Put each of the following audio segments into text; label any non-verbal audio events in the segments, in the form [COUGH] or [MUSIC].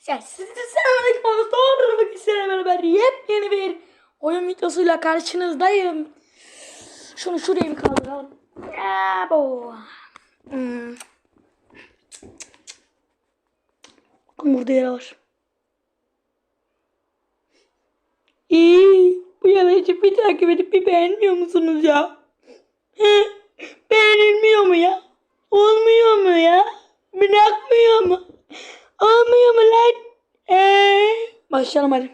Sessiz selamünaleyküm arkadaşlar. Bugün sizlerle beraber yepyeni bir oyun videosuyla karşınızdayım. Şunu şuraya bir kaldıralım. Bu. Hmm. Burada yer var. İyi. Bu yalayıcı bir takip edip bir beğenmiyor musunuz ya? He? Beğenilmiyor mu ya? Olmuyor mu ya? Bırakmıyor mu? Olmuyor mu lan? Ee, başlayalım hadi.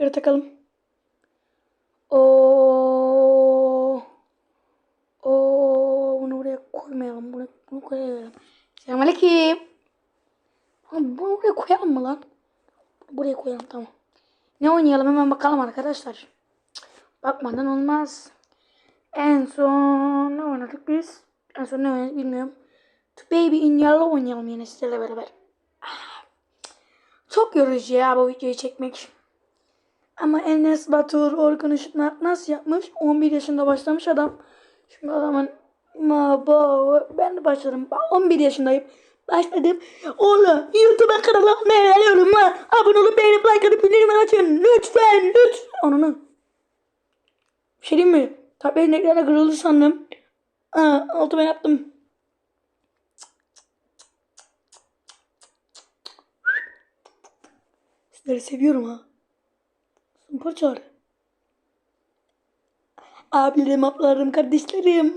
Böyle takalım. Oo. Oo, bunu buraya koymayalım. Bunu, bunu koyalım. Selamünaleyküm. Bunu buraya koyalım mı lan? Buraya koyalım tamam. Ne oynayalım hemen bakalım arkadaşlar. Bakmadan olmaz. En son ne oynadık biz? En son ne oynadık bilmiyorum. Baby in Yellow oynayalım yine sizlerle beraber. Çok yorucu ya bu videoyu çekmek. Ama Enes Batur Orkun Işıtmak nasıl yapmış? 11 yaşında başlamış adam. Şimdi adamın ma ba ben de başladım. Ben 11 yaşındayım. Başladım. Oğlum YouTube'a kanala ne alıyorum var. Abone olup beğenip like atıp bildirimi açın. Lütfen lütfen. Ananı. Bir şey diyeyim mi? Tabletin ekranı kırıldı sandım. Aa, altıma yaptım. Sizleri seviyorum ha. Sımpar çağrı. Abilerim, ablalarım, kardeşlerim.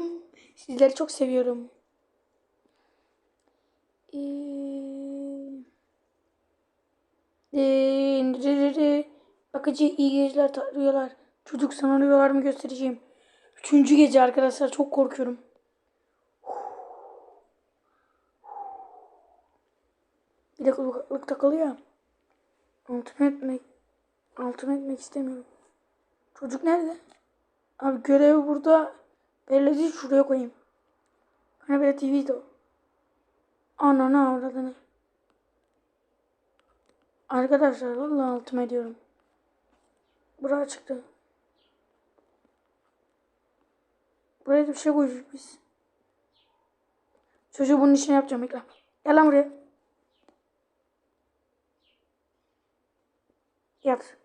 Sizleri çok seviyorum. Ee, Bakıcı iyi geceler arıyorlar. Çocuk sana arıyorlar mı göstereceğim. Üçüncü gece arkadaşlar çok korkuyorum. Bir de kulaklık takılıyor. ya. Altına etmek. Altına etmek istemiyorum. Çocuk nerede? Abi görevi burada belli değil şuraya koyayım. Hani böyle TV'de o. Ananı avradını. Arkadaşlar vallahi altıma ediyorum. Buraya çıktı. Buraya da bir şey koyacağız biz. Çocuğu bunun işini yapacağım bekle. Gel lan buraya. Yat.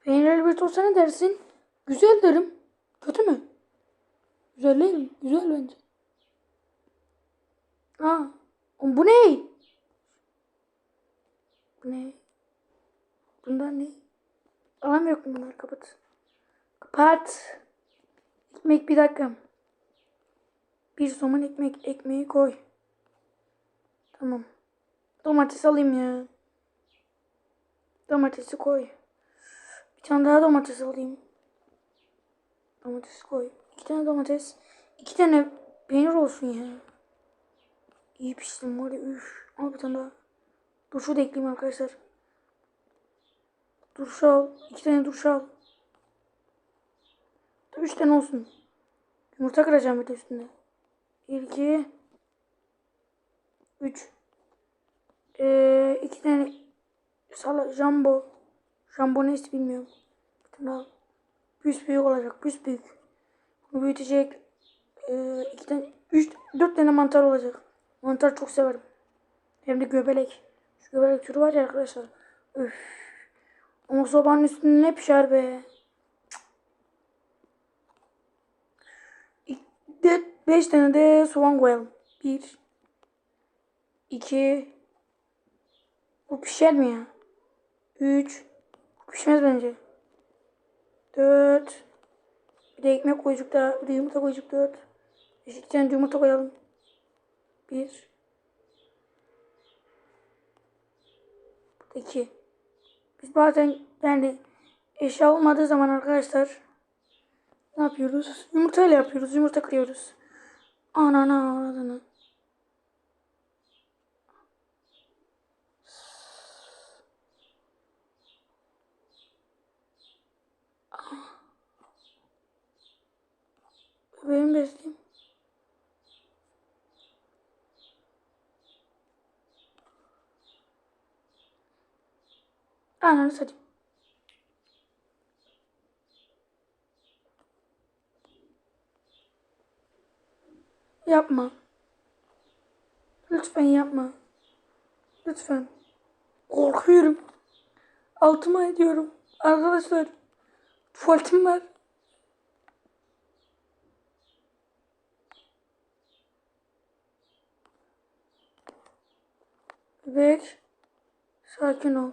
Peynirli bir olsa ne dersin? Güzel derim. Kötü mü? Güzel değil mi? Güzel bence. Aa, bu ne? Bu ne? Bundan ne? Alamıyor mu bunları? Kapat. Kapat. Ekmek bir dakika. Bir somun ekmek. Ekmeği koy. Tamam. Domates alayım ya. Domatesi koy. Bir tane daha domates alayım. Domates koy. İki tane domates. İki tane peynir olsun ya. İyi piştim var ya. Üf. Al bir tane daha. Duruşu da ekleyeyim arkadaşlar. Duruş al. İki tane duruş al. Üç tane olsun. Yumurta kıracağım bir de üstünde. Bir, iki, üç. Ee, iki tane sala, jumbo. Jumbo neyse bilmiyorum. Daha. Büs büyük olacak. Büs büyük. Bunu büyütecek. Ee, iki tane, üç, dört tane mantar olacak. Mantar çok severim. Hem de göbelek. Şu göbelek türü var ya arkadaşlar. Üf. Ama sobanın üstünde ne pişer be. Dört, beş tane de soğan koyalım. Bir. İki. Bu pişer mi ya? Üç. Bu pişmez bence. Dört. Bir de ekmek koyacak da. Bir de yumurta koyacak dört. Beş, iki tane yumurta koyalım. Bir. Bu da iki. Biz bazen yani eşya olmadığı zaman arkadaşlar ne yapıyoruz? Yumurtayla yapıyoruz. Yumurta kırıyoruz. Anana avradını. Benim besleyeyim. Ananı satayım. Yapma. Lütfen yapma. Lütfen. Korkuyorum. Altıma ediyorum. Arkadaşlar. Tuvaletim var. Bebek. Sakin ol.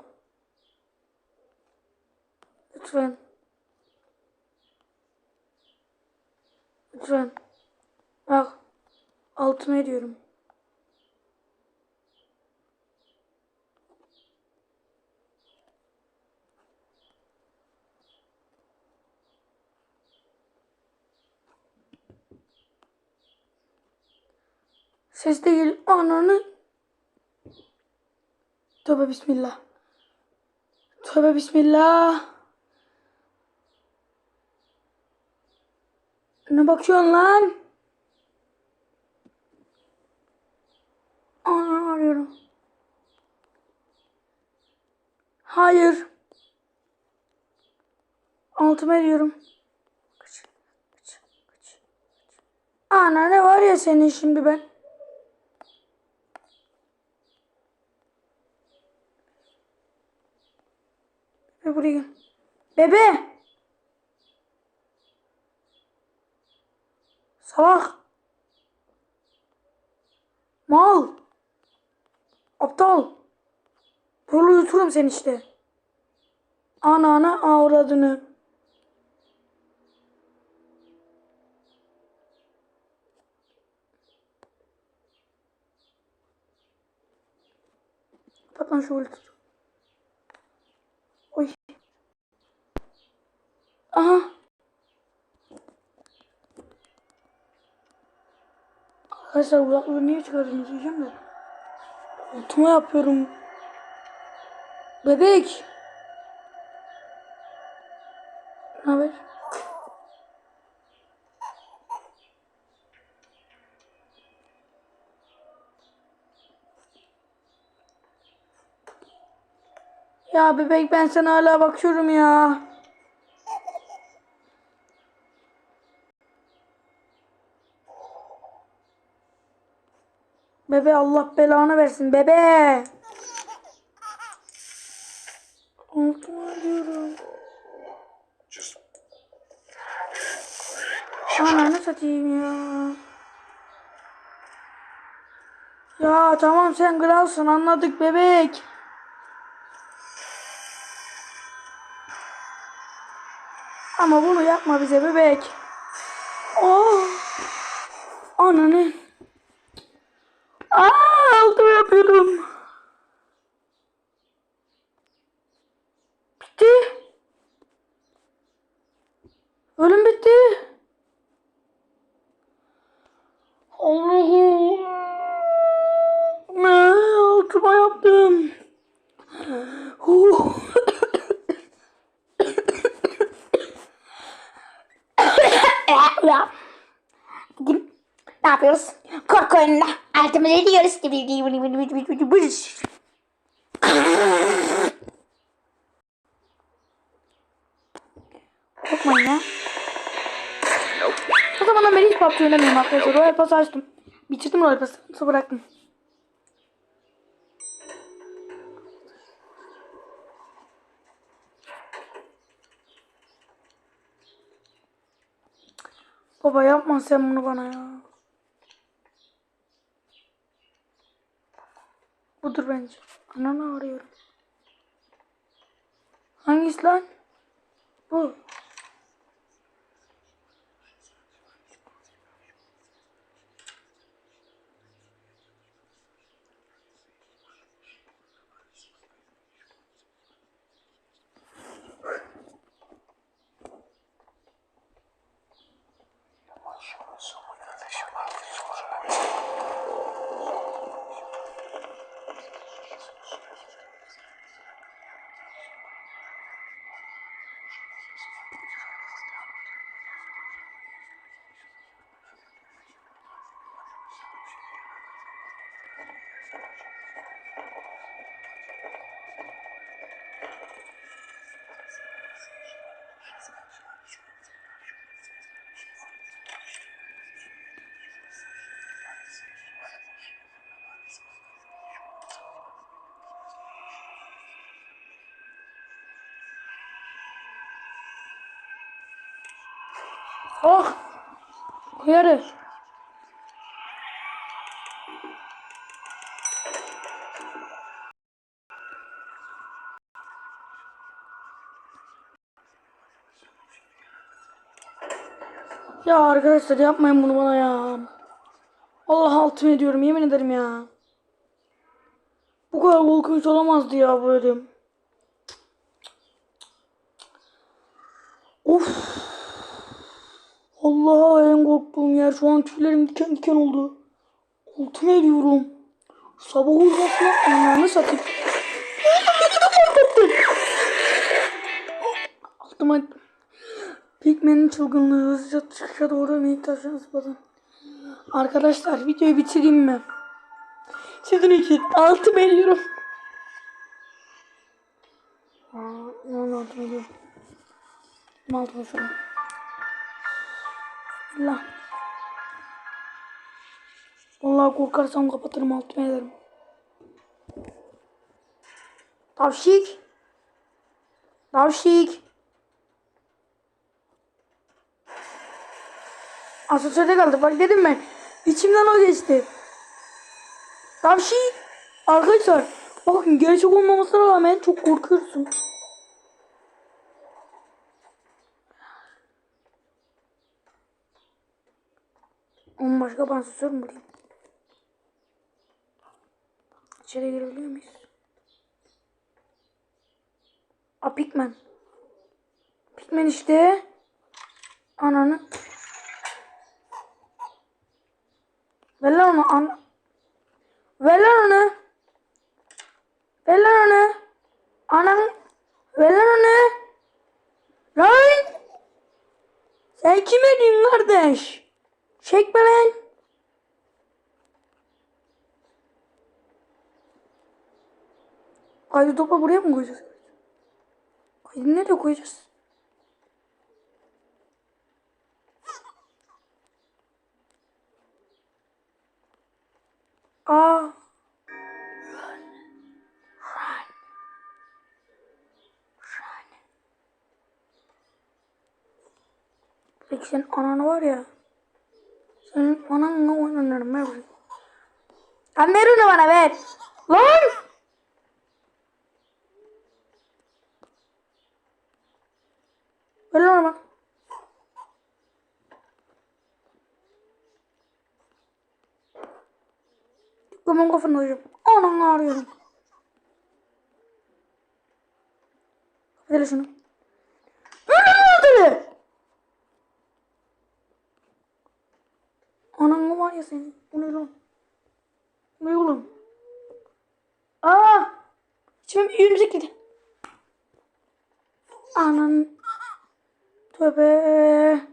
Lütfen. Lütfen. Bak. Altıma ediyorum. Ses de geliyor. Ananı. Tövbe bismillah. Tövbe bismillah. Ne bakıyorsun lan? Ananı arıyorum. Hayır. Altıma kaç. Ana ne var ya senin şimdi ben. Buraya gel. Bebe. Salak. Mal. Aptal. Böyle uyuturum seni işte. Anana avradını. Bak lan şu ulti. Aha. Arkadaşlar kulaklığı niye çıkardınız diyeceğim de. Altıma yapıyorum. Bebek. Ne haber? Ya bebek ben sana hala bakıyorum ya. Bebe Allah belanı versin bebe. Altıma diyorum. Just Ananı satayım ya. Ya tamam sen kralsın anladık bebek. Ama bunu yapma bize bebek. Oh. Ananı. Yapıyorum. Bitti. Ölüm bitti. Allah'ım. Ne altıma yaptım. [COUGHS] Bugün ne yapıyoruz? Korku oyununa altımızı ediyoruz. Korkmayın ya. O zamandan beri hiç PUBG oynamıyorum arkadaşlar. Royal Pass açtım. Bitirdim Royal Pass'ı. Sonra bıraktım. Baba yapma sen bunu bana ya. Budur bence. Ananı arıyorum. Hangisi lan? Bu. Oh. Yarı. Ya arkadaşlar yapmayın bunu bana ya. Allah altın ediyorum yemin ederim ya. Bu kadar korkunç olamazdı ya bu ödüm. Of. Allah en korktuğum yer şu an tüylerim diken diken oldu. Altın ediyorum. Sabah uyumasına anlarını satayım. Altıma Pigman'in çılgınlığı hızlıca çıkışa doğru meditasyon zıpladı. Arkadaşlar videoyu bitireyim mi? Sizin için altı veriyorum. Aa, ne altı veriyorum. Altı veriyorum. Allah. Vallahi korkarsam kapatırım altıma ederim. Tavşik. Tavşik. Asosyete kaldı. Bak dedim ben. İçimden o geçti. Tavşik. Arkadaşlar. Bakın gerçek olmamasına rağmen çok korkuyorsun. Onun başka pansosör mü bulayım? İçeri girebiliyor muyuz? A Pikmen. Pikmen işte. Ananı. Ver lan onu. An Ver lan onu. Ver lan onu. Anan. Ver lan onu. Lan. Sen kime diyorsun kardeş? Çekme lan. Kaydı topla buraya mı koyacağız? Kaydı nereye koyacağız? Aa. Peki senin ananı var ya. Senin ananla oynanırım ver. Lan ver onu bana ver. Lan! Onu bana. Kumum kafanı hocam. Ananı arıyorum. Ver şunu. Ananı var ya senin. Bu ne lan? Ne oğlum? Aa! İçime bir yürümsek gidi. Tövbe.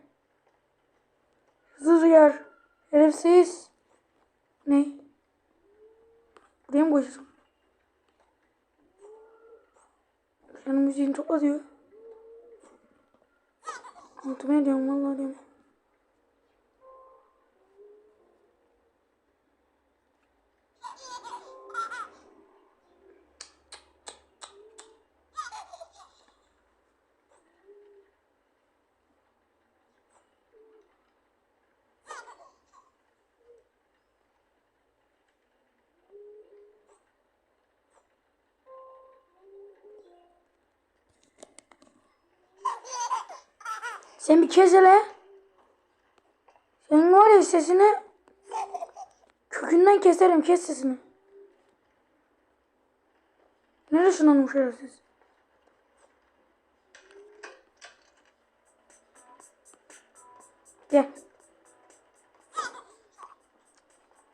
Hızlı rüyar. Herifsiz. Ne? Buraya mı koyacağız? Senin müziğini çok diyor. Altıma ediyorum vallahi diyorum. Sen bir kez hele. Senin var ya sesini kökünden keserim kes sesini. Neresi lan o şerefsiz? Gel.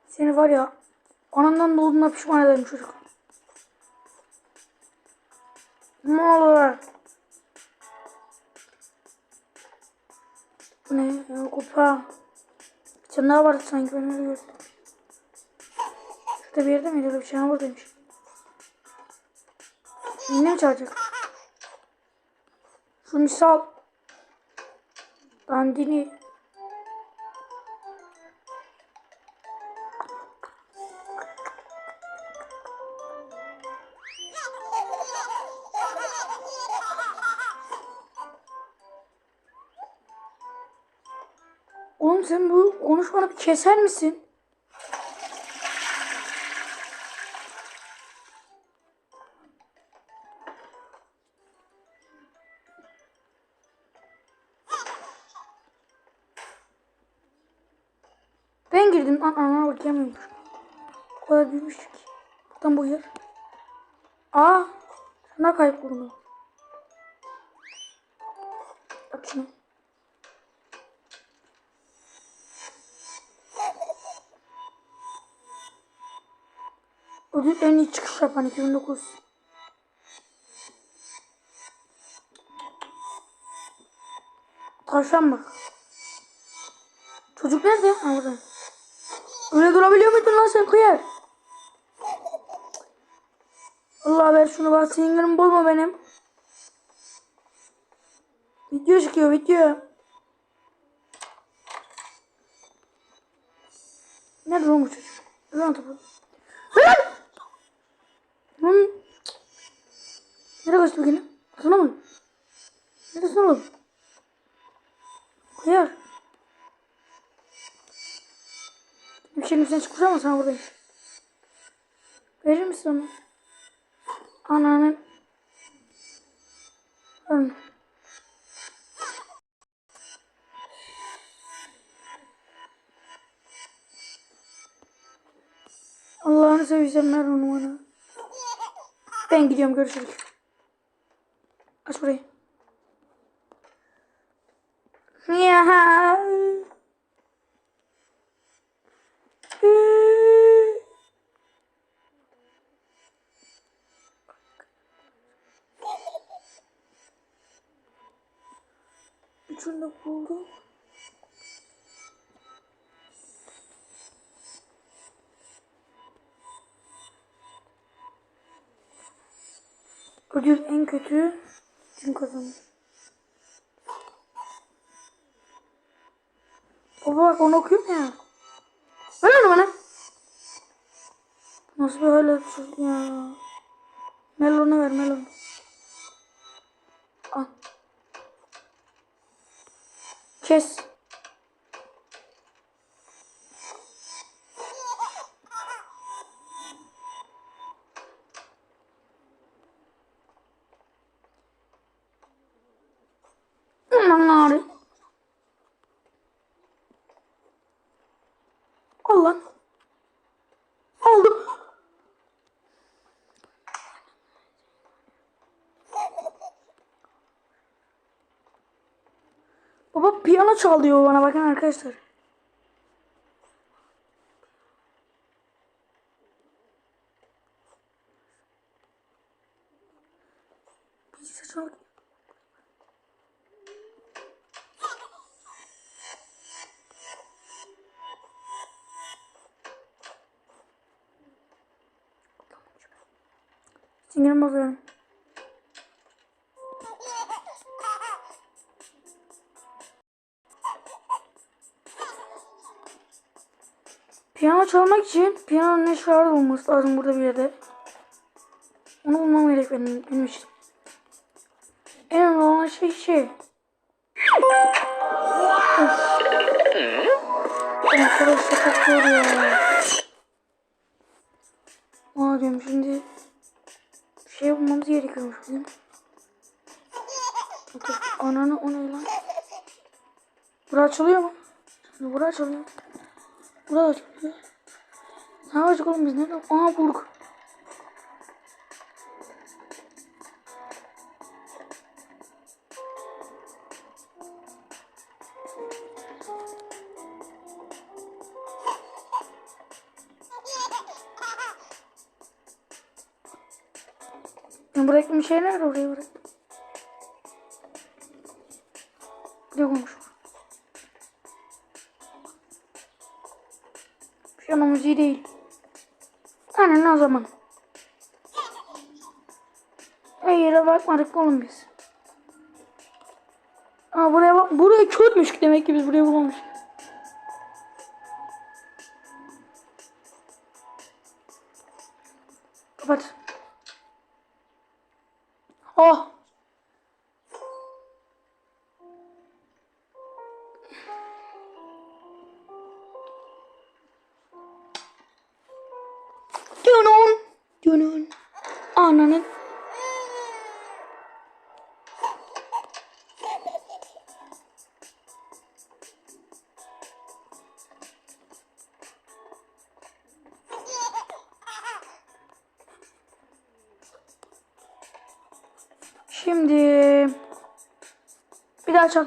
Seni var ya anandan doğduğuna pişman ederim çocuk. Ne olur. Bu ne? Kupa. Bir tane daha vardı sanki ben öyle gördüm. Şurada bir yerde miydi? Bir şey buradaymış. Yine mi çalacak? Şu misal. Dandini. Keser misin? Ben girdim. Ana bakayamıyormuş. O kadar büyümüş ki. Buradan bu yer. Aa. Sana kayboldu. Bak şunu. Ödül en iyi çıkış yapan 2009. Tavşan bak. Çocuk nerede? Ha burada. Öyle durabiliyor muydun lan sen kıyar? Allah ver şunu bak sinirimi bozma benim. Video çıkıyor video. Nerede bu çocuk? Lan topu. Lan! Nereye kaçtı bu yine? Sana mı? Neredesin oğlum? Kıyar. Bir şeyin üstüne çıkmış ama sana buradayım. Verir misin onu? Ananın. Ölme. Allah'ını seviyorsan ver onu bana. Ben gidiyorum görüşürüz. Aç burayı. Ya. Üçünü buldum. Ödül en kötü kim kazanır? Baba bak onu okuyorum ya. Ver onu bana. Nasıl böyle çocuk ya? Melon'u ver melon. Al. Kes. Aldım. Baba piyano çalıyor bana bakın arkadaşlar. Çalmak için piyanonun eşyaları olması lazım burada bir yerde. Onu bulmam gerek benim, benim için. En önemli şey şey. Arkadaşlar çok zor şimdi bir şey bulmamız gerekiyormuş bizim. Ananı o ne lan? Bura açılıyor mu? Şimdi bura açılıyor. Bura açılıyor. Ne yapacak oğlum biz nerede? Aha bulduk. Ben bıraktığım şey nerede oraya bıraktım? Yok olmuş. Piyano müziği değil. Aynen o zaman. Yere bakmadık oğlum biz. Aa buraya bak. Buraya körmüş demek ki biz buraya bulmamış. Kapat. Oh. Şimdi bir daha çal.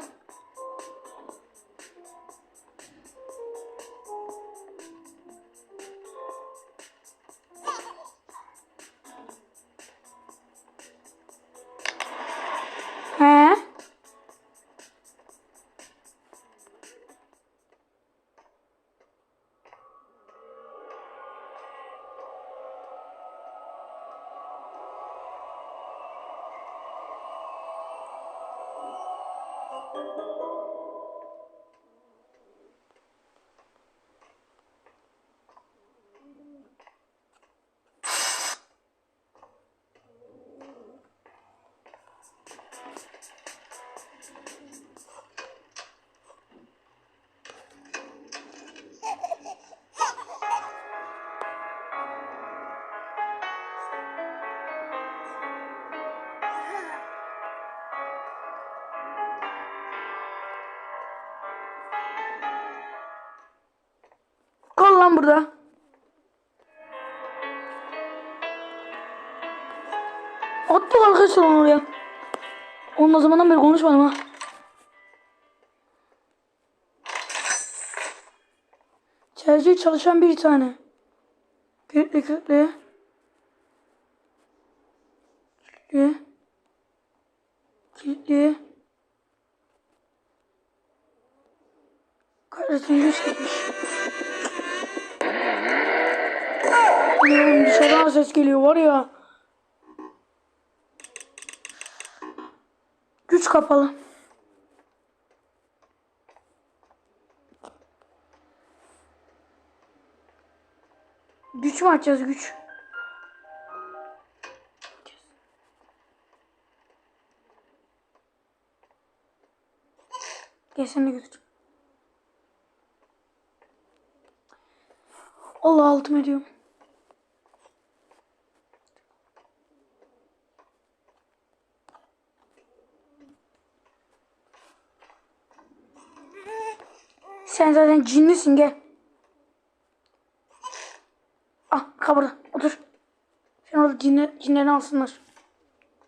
Burada. Attık arkadaşlar onu oraya. Onunla zamandan beri konuşmadım ha. Çerçeve çalışan bir tane. Kilitli kilitli. Kilitli. Kilitli. Kahretsin güç. Dışarıdan ses geliyor var ya. Güç kapalı. Güç mü açacağız güç? Gel sen de götür. Allah altım ediyorum. Sen zaten cinlisin gel. Ah kabura otur. Sen orada cinler, cinlerini alsınlar.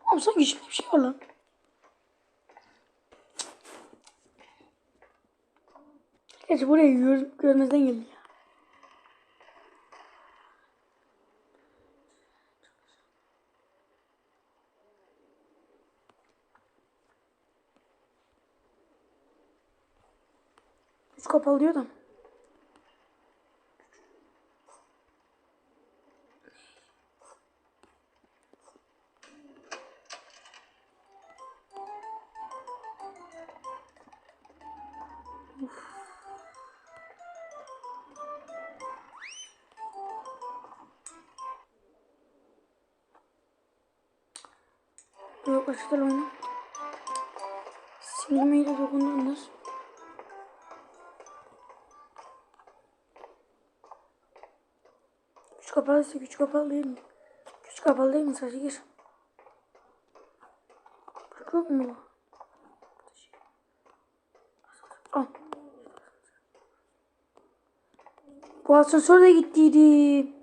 Oğlum sanki içimde bir şey var lan. Gerçi buraya gör, görmezden geldi ya. Üst kapalı diyor da. Yok açıklar oyunu. Silmeyle dokunduğumuz. Güç kapalıysa güç kapalı değil mi? Güç kapalı değil? Sadece gir. Yok mu? Al. Bu asansör de gittiydi.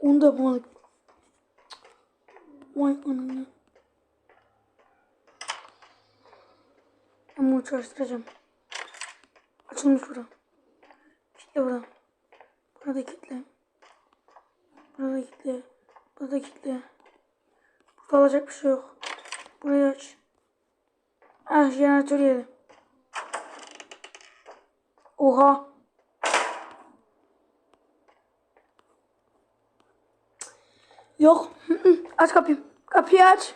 Onu da yapamadık. Vay. Ben bunu çalıştıracağım. Açılmış bura. Kitle bura. Burada kitle. Burada kitle. Burada kitle. Burada alacak bir şey yok. Burayı aç. Ah jeneratör yeri. Oha. Yok. [LAUGHS] Aç kapıyı. Kapıyı aç.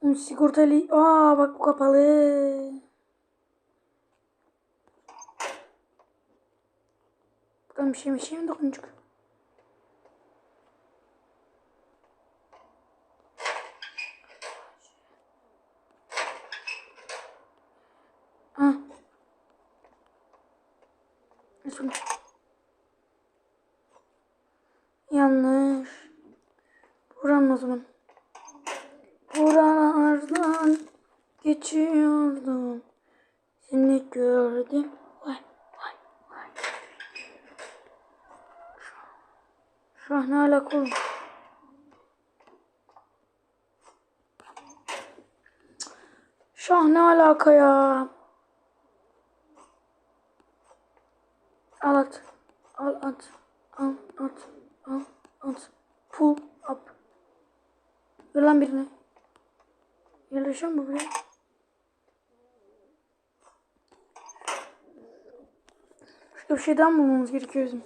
Sigortalı. Aa bak bu kapalı. Buradan bir şey bir şey mi dokuncuk? Ha. Aç bunu. o zaman. Buralardan geçiyordum. Seni gördüm. Vay vay vay. Şu an ne alaka oğlum? Şu an ne alaka ya? Al at. Al at. Al at. Al at. Pull up. Ver lan birini. Yerleşiyor mu buraya? Bir şeyden bulmamız gerekiyor bizim.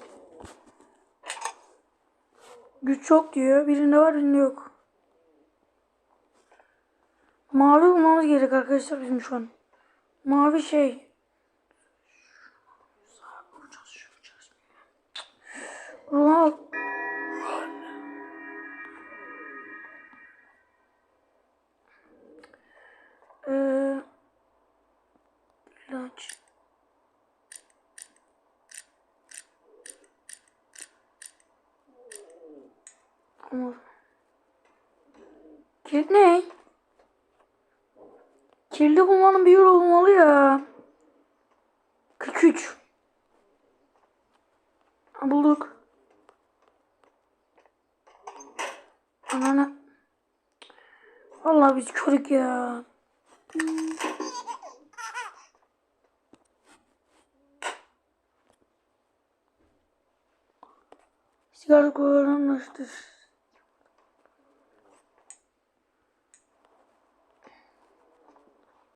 Güç çok diyor. Birinde var birinde yok. Mavi bulmamız gerek arkadaşlar bizim şu an. Mavi şey. Ruh Ama Kilit ne? Kirli bulmanın bir yolu olmalı ya. 43. Ha, bulduk. Anana. Vallahi biz körük ya. Sigara kullanmıştır.